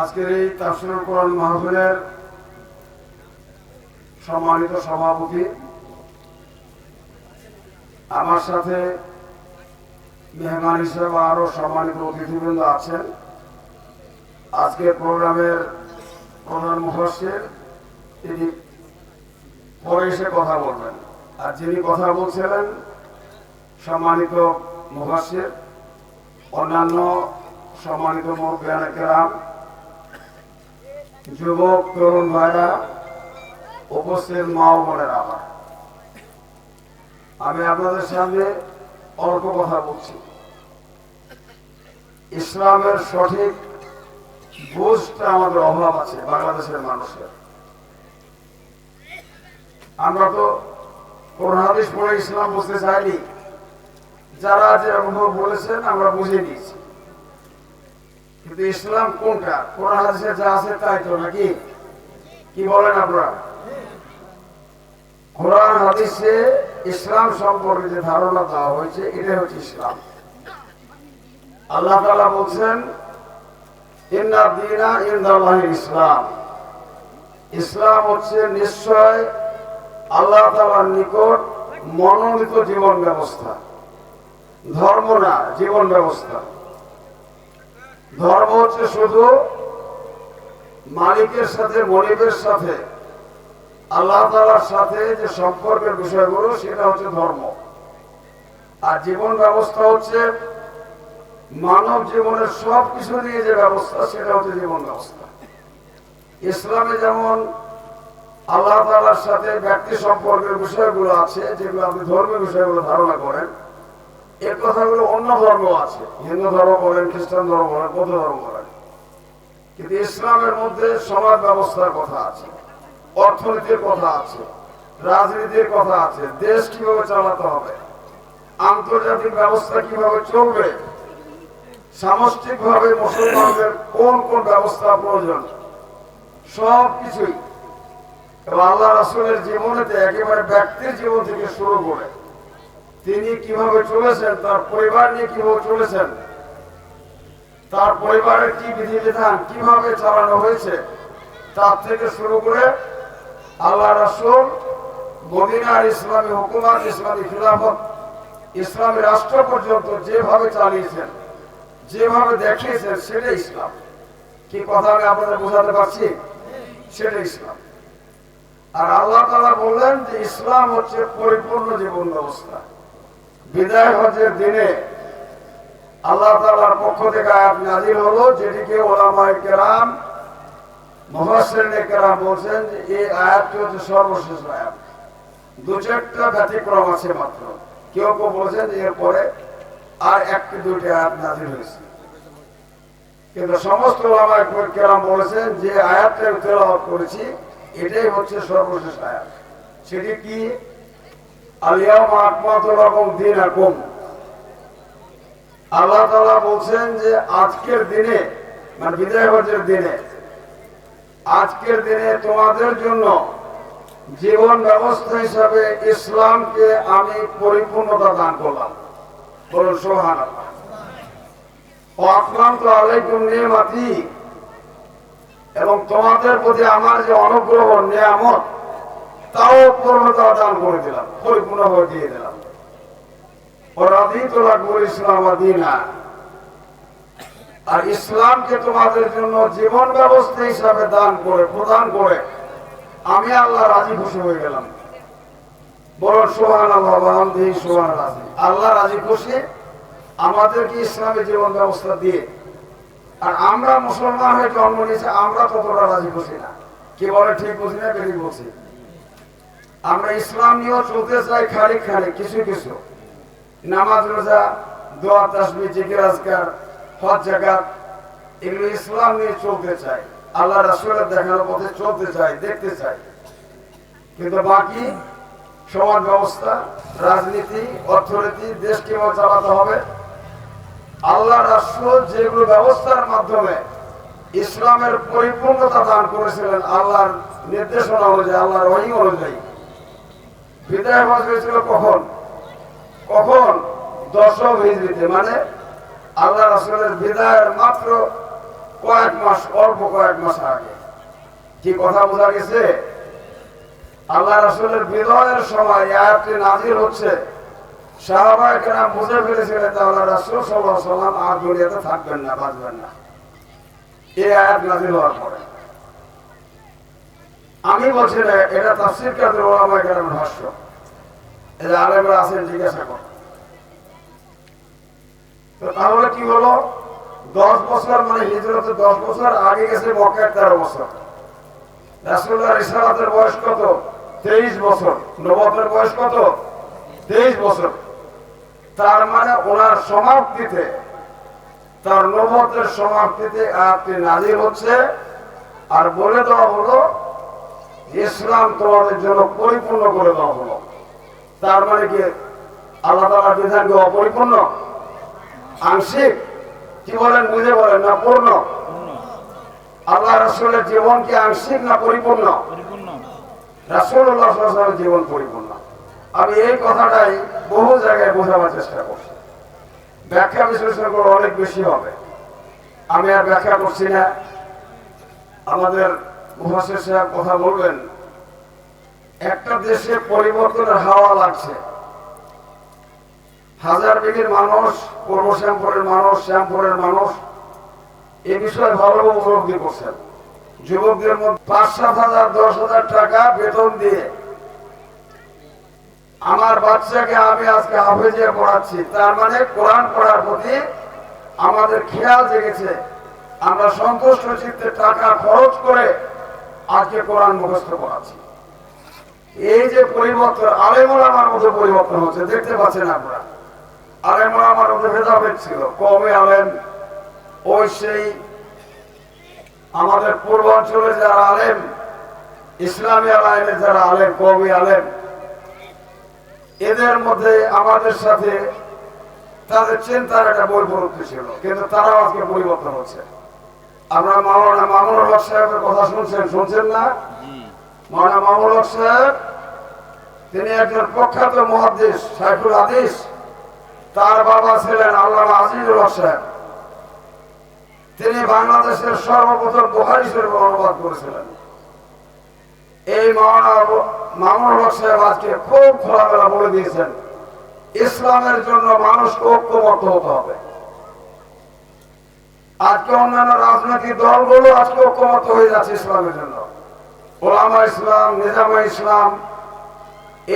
আজকের এই তাফসিরুল কোরআন মাহফিলের সম্মানিত সভাপতি। আমার সাথে মেহমান হিসেবে আরও সম্মানিত অতিথিবৃন্দ আছেন। আজকের প্রোগ্রামের প্রধান মুখস্থের তিনি পরে এসে কথা বলবেন। আর যিনি কথা বলছিলেন, সম্মানিত মুখস্থের অন্যান্য সম্মানিত মুরব্বিয়ানেকেরাম যুবক তরুণ ভাইরা, উপস্থিত মা বোনেরা আমার। আমি আপনাদের সামনে অল্প কথা বলছি। ইসলামের সঠিক বুঝটা আমাদের অভাব আছে, বাংলাদেশের মানুষের। আমরা তো হাদিস পড়ে ইসলাম বুঝতে চাইনি। যারা যেরকম বলেছেন, আমরা বুঝে নিয়েছি কিন্তু ইসলাম কোনটা? কোন হাদিসে যা আছে তাই তো নাকি? কি বলেন আপনারা? কোরআন, হাদিসে ইসলাম সম্পর্কে যে ধারণা দেওয়া হয়েছে, এটাই হচ্ছে ইসলাম। আল্লাহ তালা বলছেন ইসলাম। ইসলাম হচ্ছে নিশ্চয় আল্লাহ তালার নিকট মনোনীত জীবন ব্যবস্থা। ধর্ম না, জীবন ব্যবস্থা। ধর্ম হচ্ছে শুধু মালিকের সাথে, মনিবের সাথে, আল্লাহ তালার সাথে যে সম্পর্কের বিষয়গুলো, সেটা হচ্ছে ধর্ম। আর জীবন ব্যবস্থা হচ্ছে মানব জীবনের সব কিছু নিয়ে যে ব্যবস্থা, সেটা হচ্ছে জীবন ব্যবস্থা। ইসলামে যেমন আল্লাহ তালার সাথে ব্যক্তি সম্পর্কের বিষয়গুলো আছে, যেগুলো আপনি ধর্মের বিষয়গুলো ধারণা করেন এর কথাগুলো অন্য ধর্ম আছে। হিন্দু ধর্ম বলেন, খ্রিস্টান ধর্ম বলেন, বৌদ্ধ ধর্ম বলেন। কিন্তু ইসলামের মধ্যে সমাজ ব্যবস্থার কথা আছে, অর্থনীতির কথা আছে, রাজনীতির কথা আছে, দেশ কীভাবে চালাতে হবে, আন্তর্জাতিক ব্যবস্থা কীভাবে চলবে সামষ্টিক ভাবে মুসলমানদের কোন কোন ব্যবস্থা প্রয়োজন, সব কিছুই। আল্লাহ রাসুলের জীবনেতে একেবারে ব্যক্তির জীবন থেকে শুরু করে তিনি কীভাবে চলেছেন, তার পরিবার নিয়ে কীভাবে চলেছেন, তার পরিবারের কি বিধিবিধান, কীভাবে চালানো হয়েছে, তার থেকে শুরু করে আল্লাহ রাসুল মদিনার ইসলামী হুকুমাত, ইসলামী খিলাফত, ইসলামী রাষ্ট্র পর্যন্ত যেভাবে চালিয়েছেন, যেভাবে দেখিয়েছেন, সেটাই ইসলাম। কি কথা আমি আপনাদের বোঝাতে পারছি? সেটাই ইসলাম। আর আল্লাহ তালা বললেন যে, ইসলাম হচ্ছে পরিপূর্ণ জীবন ব্যবস্থা। বিদায় হজের দিনে আল্লাহ তালার পক্ষ থেকে আয়াত নাজির হলো, যেটিকে ওলামায় কেরাম মহাশ্রেণী কেরাম বলছেন যে এই আয়াতটি হচ্ছে সর্বশেষ আয়াত। দু চারটা ব্যতিক্রম আছে মাত্র। কেউ কেউ বলছেন যে এরপরে আর একটি দুটি আয়াত নাজির হয়েছে। কিন্তু সমস্ত ওলামায় কেরাম বলেছেন যে আয়াতটা তেলাওয়াত করেছি, এটাই হচ্ছে সর্বশেষ আয়াত। সেটি কি? আল্লাহ তালা বলছেন যে, আজকের দিনে মানে বিদায় হজের দিনে, আজকের দিনে তোমাদের জন্য জীবন ব্যবস্থা হিসাবে ইসলামকে আমি পরিপূর্ণতা দান করলাম। বলুন সোহান আক্রান্ত আলাইকুম নিয়মাতি। এবং তোমাদের প্রতি আমার যে অনুগ্রহ নিয়ামত তাও পূর্ণতা দান করে দিলাম, পরিপূর্ণভাবে দিয়ে দিলাম। আর ইসলামকে তোমাদের জন্য জীবন ব্যবস্থা হিসাবে দান করে, প্রদান করে আমি আল্লাহ রাজি খুশি হয়ে গেলাম। বড় সোহান আল্লাহ সোহান রাজি আল্লাহ রাজি খুশি? আমাদেরকে ইসলামের জীবন ব্যবস্থা দিয়ে। আর আমরা মুসলমান হয়ে জন্ম নিয়েছি, আমরা ততটা রাজি খুশি না। কি বলে, ঠিক বুঝি না বেরিয়ে বলছি আমরা ইসলাম নিয়েও চলতে চাই খালি খালি, কিছু কিছু। নামাজ, রোজা, দোয়া তাসমি জিকির, আজকার, হজ, জাকাত, এগুলো ইসলাম নিয়ে চলতে চাই। আল্লাহ রাসুলের দেখানোর পথে চলতে চাই, দেখতে চাই। কিন্তু বাকি সমাজ ব্যবস্থা, রাজনীতি, অর্থনীতি, দেশ কীভাবে চালাতে হবে? আল্লাহ রাষ্ট্র যেগুলো ব্যবস্থার মাধ্যমে ইসলামের পরিপূর্ণতা দান করেছিলেন, আল্লাহর নির্দেশনা অনুযায়ী, আল্লাহর ওই অনুযায়ী। বিদায় হজ হয়েছিল কখন? কখন? দশম হিজড়িতে মানে আল্লাহ রাসুলের বিদায়ের মাত্র কয়েক মাস, অল্প কয়েক মাস আগে। কি কথা বোঝা গেছে? আল্লাহ রাসূলের বিদায়ের সময় আয়াতটি নাজির হচ্ছে। সাহাবায়ে কেরাম বুঝে ফেলেছিলেন তাহলে রাসূল আলাইহি সাল্লাম আর দুনিয়াতে থাকবেন না, বাঁচবেন না। এই আয়াত নাজির হওয়ার পরে। আমি বলছি না এটা তাফসীর কাদের ওলামায়ে কেরামের ভাষ্য। এই আলেমরা আছেন, জিজ্ঞাসা কর। তাহলে কি হলো? দশ বছর মানে হিজরতে দশ বছর আগে গেছে মক্কায় তেরো বছর। রাসুল্লাহ ইসলামের বয়স কত? তেইশ বছর। নবতের বয়স কত? তেইশ বছর। তার মানে ওনার সমাপ্তিতে, তার নবতের সমাপ্তিতে আপনি নাজির হচ্ছে। আর বলে দেওয়া হলো ইসলাম তোমাদের জন্য পরিপূর্ণ করে দেওয়া হলো। তার মানে কি আল্লাহ তালার বিধান কি অপরিপূর্ণ? আংশিক? কি বলেন বুঝে বলেন না পূর্ণ? আল্লাহ রাসুলের জীবন কি আংশিক না পরিপূর্ণ? পরিপূর্ণ। রাসুল্লাহ জীবন পরিপূর্ণ। আমি এই কথাটাই বহু জায়গায় বোঝাবার চেষ্টা করছি। ব্যাখ্যা বিশ্লেষণ করে অনেক বেশি হবে। আমি আর ব্যাখ্যা করছি না। আমাদের সাহেব কথা বলবেন, একটা দেশে পরিবর্তনের হাওয়া লাগছে। হাজার বিঘির মানুষ পূর্ব শ্যামপুরের মানুষ শ্যামপুরের মানুষ এ বিষয়ে ভালোভাবে উপলব্ধি করছেন। যুবকদের মধ্যে পাঁচ, সাত হাজার, দশ হাজার টাকা বেতন দিয়ে আমার বাচ্চাকে আমি আজকে হাফেজিয়া পড়াচ্ছি। তার মানে কোরআন পড়ার প্রতি আমাদের খেয়াল জেগেছে। আমরা সন্তুষ্ট চিত্তে টাকা খরচ করে আজকে কোরআন মুখস্থ করাচ্ছি। এই যে পরিবর্তন আলেমুল আমার মধ্যে পরিবর্তন হচ্ছে, দেখতে পাচ্ছেন আপনারা। আলেমুল আমার মধ্যে ভেদাভেদ ছিল, কমে আলেম, ওই সেই আমাদের পূর্বাঞ্চলে যারা আলেম, ইসলামী আলেমে যারা আলেম কবি আলেম, এদের মধ্যে আমাদের সাথে তাদের চিন্তার একটা বৈপরীত্য ছিল, কিন্তু তারাও আজকে পরিবর্তন হচ্ছে। আপনারা মাওলানা মামুনুল হক সাহেবের কথা শুনছেন শুনছেন না? মাওলানা মামুনুল হক সাহেব, তিনি একজন প্রখ্যাত মহাদিস সাইফুল হাদিস। তার বাবা ছিলেন আল্লামা আজিজুল হক সাহেব। তিনি বাংলাদেশের সর্বপ্রথম বুহারি শরীফ অনুবাদ করেছিলেন। এই মাওলানা মামুনুল হক সাহেব আজকে খুব খোলামেলা বলে দিয়েছেন, ইসলামের জন্য মানুষকে ঐক্যবদ্ধ হতে হবে। আজকে অন্যান্য রাজনৈতিক দলগুলো আজকে ঐক্যমত হয়ে যাচ্ছে ইসলামের জন্য। ওলামা ইসলাম, নিজামা ইসলাম,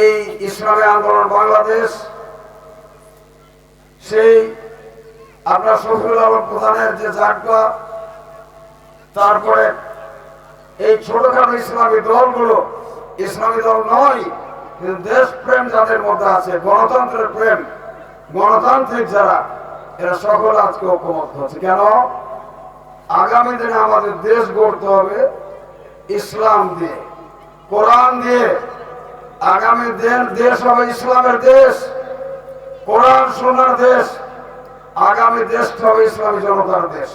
এই ইসলামী আন্দোলন বাংলাদেশ, সেই আপনার শফিউল আলম প্রধানের যে জাগবা তারপরে এই ছোটখাটো ইসলামী দলগুলো, ইসলামী দল নয়, কিন্তু দেশপ্রেম যাদের মধ্যে আছে, গণতন্ত্রের প্রেম, গণতান্ত্রিক যারা এরা সকল আজকে ঐক্যমত হচ্ছে। কেন? আগামী দিনে আমাদের দেশ গড়তে হবে ইসলাম দিয়ে, কোরআন দিয়ে। আগামী দিন দেশ হবে ইসলামের দেশ, কোরআন সোনার দেশ, আগামী দেশটা হবে ইসলামী জনতার দেশ।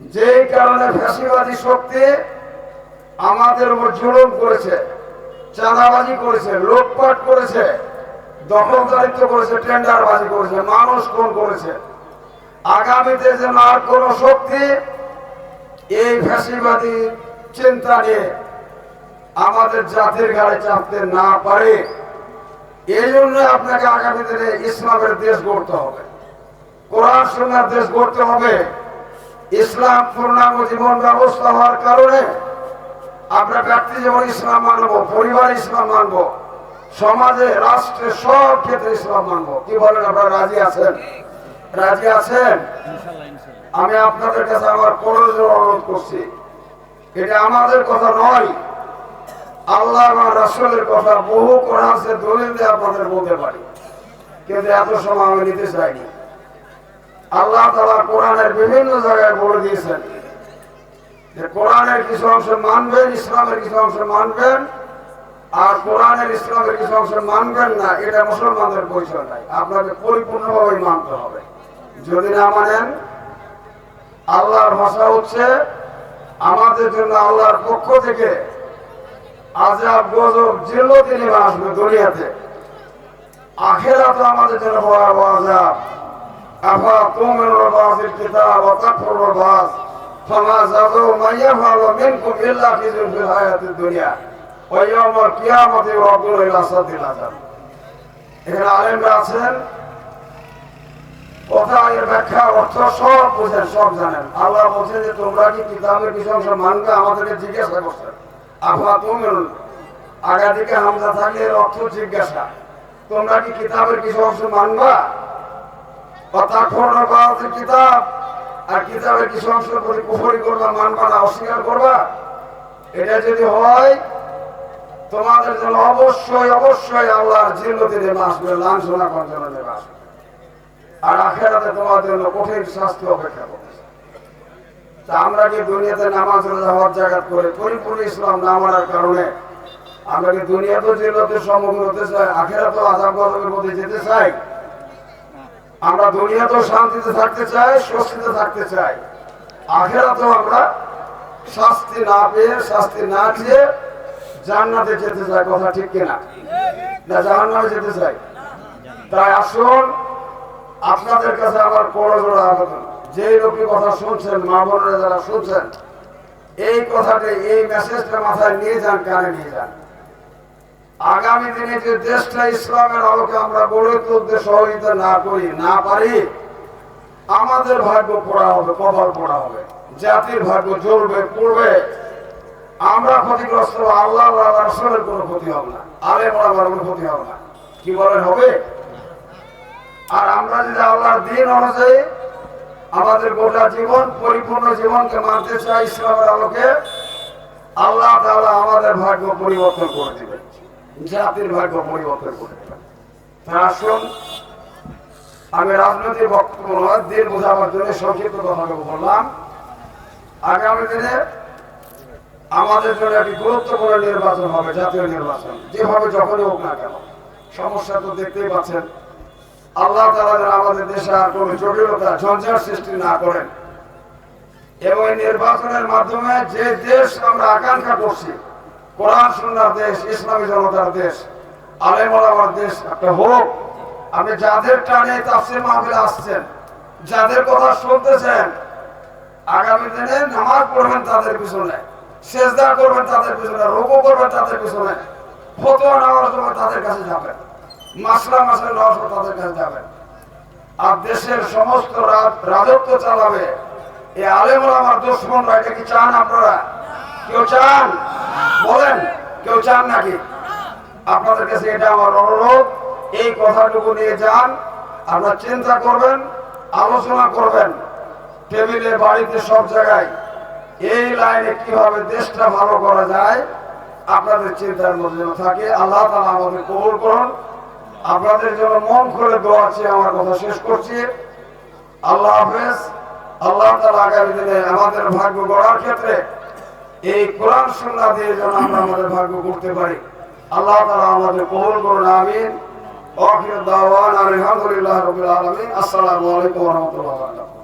যেই কারণে ফ্যাসিবাদী শক্তি আমাদের উপর জুলুম করেছে, চাঁদাবাজি করেছে, লোটপাট করেছে দখলদারিত্ব করেছে, টেন্ডারবাজি করেছে, মানুষ কোন করেছে। আগামীতে যেন আর কোন শক্তি এই ফ্যাসিবাদী চিন্তা নিয়ে আমাদের জাতির গাড়ি চাপতে না পারে এই জন্য আপনাকে আগামী দিনে ইসলামের দেশ গড়তে হবে। কোরআন সন্ন্যার দেশ গড়তে হবে। ইসলাম পূর্ণাঙ্গ জীবন ব্যবস্থা হওয়ার কারণে আমরা ব্যক্তি যেমন ইসলাম মানব, পরিবার ইসলাম মানব সমাজে, রাষ্ট্রে সব ক্ষেত্রে ইসলাম মানব। কি বলেন, আপনারা রাজি আছেন? রাজি আছেন? আমি আপনাদের কাছে আমার করজোর অনুরোধ করছি। এটা আমাদের কথা নয়। আল্লাহ এবং রাসূলের কথা বহু কোরআন সে দলিল দিয়ে আপনাদের বলতে পারি। কিন্তু এত সময় আমি নিতে চাইনি। আল্লাহ তালা কোরআনের বিভিন্ন জায়গায় বলে দিয়েছেন যে কোরআনের কিছু অংশ মানবেন, ইসলামের কিছু অংশ মানবেন আর কোরআনের ইসলামের কিছু অংশ মানবেন না, এটা মুসলমানদের পরিচয় নাই আপনাকে পরিপূর্ণভাবে মানতে হবে। যদি না মানেন, আল্লাহর ভাষা হচ্ছে আমাদের জন্য আল্লাহর পক্ষ থেকে আজাব, গজব জেল তিনি আসবে দুনিয়াতে। আখেরা তো আমাদের জন্য ভয়াবহ আজাব। আফা তোমের বাসের কিতাব বাস। মাইয়া ভালো মিনকুম ইল্লা ফিজুল দুনিয়া। ওই আমার কিয়ামতে অগ্র রাস্তাতে লাগান এখানে আলেমরা আছেন। কথা এর ব্যাখ্যা, অর্থ সব বোঝেন, সব জানেন। আল্লাহ বলছেন যে, তোমরা কি কিতাবের কিছু অংশ মানবে আমাদেরকে জিজ্ঞাসা করছেন? আফা তুমি আগা থেকে হামজা থাকলে অর্থ জিজ্ঞাসা। তোমরা কি কিতাবের কিছু অংশ মানবা? কথা খোলা পাওয়া কিতাব, আর কিতাবের কিছু অংশ করে কুফরি করবা মানবা না অস্বীকার করবা? এটা যদি হয় তোমাদের জন্য অবশ্যই অবশ্যই আল্লাহর জিল্লতি নেমে আসবে লাঞ্ছনা নেমে আসবে আর আখেরাতে তোমার জন্য কঠিন শাস্তি অপেক্ষা তা আমরা কি দুনিয়াতে নামাজ রোজা হওয়ার জায়গা করে? পরিপূর্ণ ইসলাম না মানার কারণে আমরা কি দুনিয়াতে জিল্লতের সম্মুখীন হতে চাই আখেরা তো আজাব গজবের মধ্যে যেতে চাই? আমরা দুনিয়াতেও শান্তিতে থাকতে চাই, স্বস্তিতে থাকতে চাই। আখেরাতেও আমরা শাস্তি না পেয়ে, শাস্তি না খেয়ে জান্নাতে যেতে চাই কথা ঠিক কিনা? না, জাহান্নামে যেতে চাই তাই আসুন, আপনাদের কাছে আমার বড় জোড়া আবেদন যে লোকের কথা শুনছেন, মা বোনেরা যারা শুনছেন, এই কথাটা, এই মেসেজটা মাথায় নিয়ে যান, কানে নিয়ে যান। আগামী দিনে যে দেশটা ইসলামের আলোকে আমরা গড়ে তুলতে সহযোগিতা না করি, না পারি, আমাদের ভাগ্য পড়া হবে কপাল পড়া হবে। জাতির ভাগ্য জ্বলবে, পড়বে। আমরা ক্ষতিগ্রস্ত আল্লাহ আর রাসূলের কোনো ক্ষতি হবে না। আলে পড়া কোনো ক্ষতি হবে না। কি বলেন, হবে? আর আমরা যদি আল্লাহর দিন অনুযায়ী আমাদের গোটা জীবন, পরিপূর্ণ জীবনকে মানতে চাই ইসলামের আলোকে, আল্লাহ তাআলা আমাদের ভাগ্য পরিবর্তন করে দিবেন জাতির ভাগ্য পরিবর্তন করে দিবেন তা আসুন, আমি রাজনৈতিক বক্তব্য নয়, দিন বোঝাবার জন্য সংক্ষিপ্ত কথা বললাম। আগামী দিনে আমাদের জন্য একটি গুরুত্বপূর্ণ নির্বাচন হবে, জাতীয় নির্বাচন। যেভাবে যখনই হোক না কেন। সমস্যা তো দেখতেই পাচ্ছেন। আল্লাহ তালা যেন আমাদের দেশে আর কোনো জটিলতা, ঝঞ্ঝার সৃষ্টি না করেন। এবং নির্বাচনের মাধ্যমে যে দেশ আমরা আকাঙ্ক্ষা করছি, কোরআন সুন্নার দেশ, ইসলামী জনতার দেশ আলেমার দেশ, একটা হোক, আপনি যাদের টানে তাফসির মাহফিলে আসছেন, যাদের কথা শুনতেছেন, আগামী দিনে নামাজ পড়বেন তাদের পিছনে। সেজদা করবেন তাদের পিছনে রোগো করবেন তাদের পিছনে, ফতোয়া নেওয়ার জন্য তাদের কাছে যাবেন। মাসলা মাসলা নেওয়ার জন্য তাদের কাছে যাবেন। আর দেশের সমস্ত রাজ- রাজত্ব চালাবে। এই আলেমরা আমার দুশ্মনরা, এটা কি চান আপনারা? কেউ চান? বলেন, কেউ চান নাকি? আপনাদের কাছে এটা আমার অনুরোধ, এই কথাটুকু নিয়ে যান, আপনারা চিন্তা করবেন, আলোচনা করবেন, টেবিলে, বাড়িতে, সব জায়গায় এই লাইনে কীভাবে দেশটা ভালো করা যায়, আপনাদের চিন্তার মধ্যে থাকে, আল্লাহ তালা আমাদের কবুল করুন। আপনাদের জন্য মন খুলে দোয়া আছে আমার কথা শেষ করছি। আল্লাহ হাফেজ। আল্লাহ তালা আগামী দিনে আমাদের ভাগ্য গড়ার ক্ষেত্রে এই কোরআন সুন্না দিয়ে যেন আমরা আমাদের ভাগ্য করতে পারি। আল্লাহ তালা আমাদের কবুল করুন, আমিন। আলহামদুলিল্লাহ রবিল আলমিন। আসসালামু আলাইকুম রহমতুল্লাহ